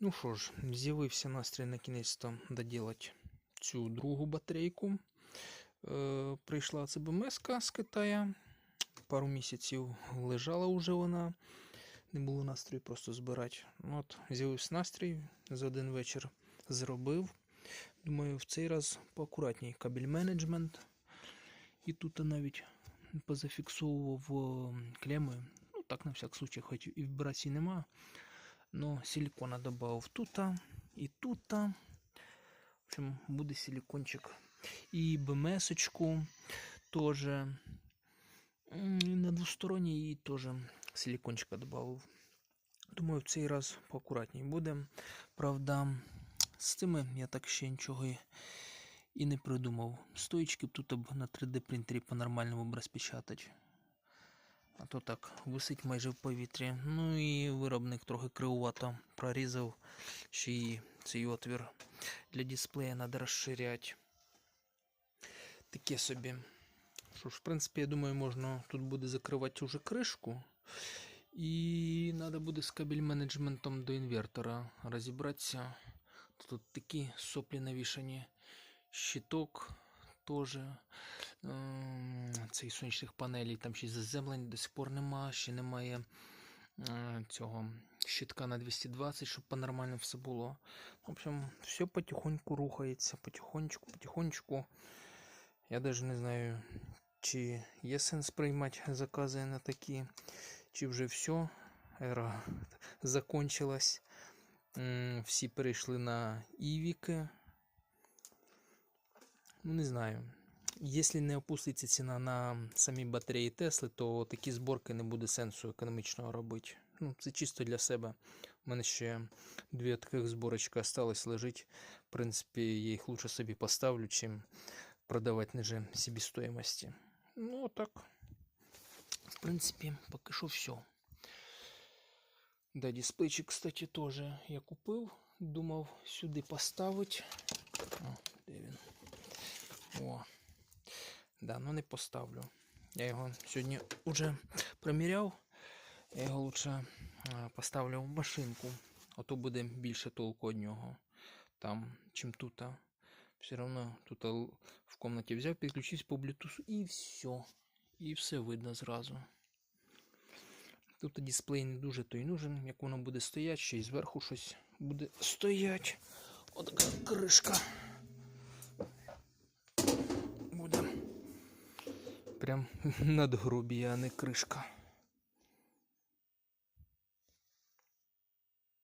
Ну що ж, з'явився настрій на кінець то доділати цю другу батарейку. Е, прийшла ЦБМС з Китая. Пару місяців лежала вже вона. Не було настрою просто збирати. Ну, От, з'явився настрій, за один вечір зробив. Думаю, в цей раз поакуратній кабель менеджмент. І тут навіть позафіксовував е, клеми. Ну, так на всяк случай, хоч і вібрацій нема. Но силикона добавив тут і тут. В общем, буде силикончик. І БМСочку теж. м, На двосторонній її теж силикончика добавив. Думаю, в цей раз поакуратній буде. Правда, з цими я так ще нічого і, не придумав. Стоїчки б тут на 3D принтері по-нормальному б розпечатати. А то так, висить майже в повітрі. Ну і виробник трохи кривувато прорізав. Ще й цей отвір для дисплея треба розширяти. Таке собі. Що ж, в принципі, я думаю, можна тут буде закривати уже кришку. І треба буде з кабель менеджментом до інвертора розібратися. Тут такі соплі навішані. Щиток теж. Цей сонячних панелей, там ще заземлень до сих пор нема, ще немає е, цього щитка на 220, щоб по-нормально все було. В общем, все потихоньку рухається, потихонечку, потихонечку. Я даже не знаю, чи є сенс приймати закази на такі, чи вже все, ера закончилась. Всі перейшли на івіки. Ну, не знаю. Якщо не опуститься ціна на самі батареї Тесли, то такі зборки не буде сенсу економічного робити. Ну, це чисто для себе. У мене ще дві таких зборочки осталось лежить. В принципі, я їх лучше собі поставлю, чим продавати ниже себестоимости. Ну, так. В принципі, поки що все. Да, дисплейчик, кстати, тоже я купив. Думав сюди поставити. О, де він? Да, ну не поставлю. Я його сьогодні вже приміряв. Я його лучше поставлю в машинку. Ото буде більше толку від нього. Там, чим тут. Все равно тут в комнаті взяв, підключився по Bluetooth і все. І все видно зразу. Тут дисплей не дуже той нужен, як воно буде стояти, ще й зверху щось буде стоять. Отака кришка. Прям надгробія, а не кришка.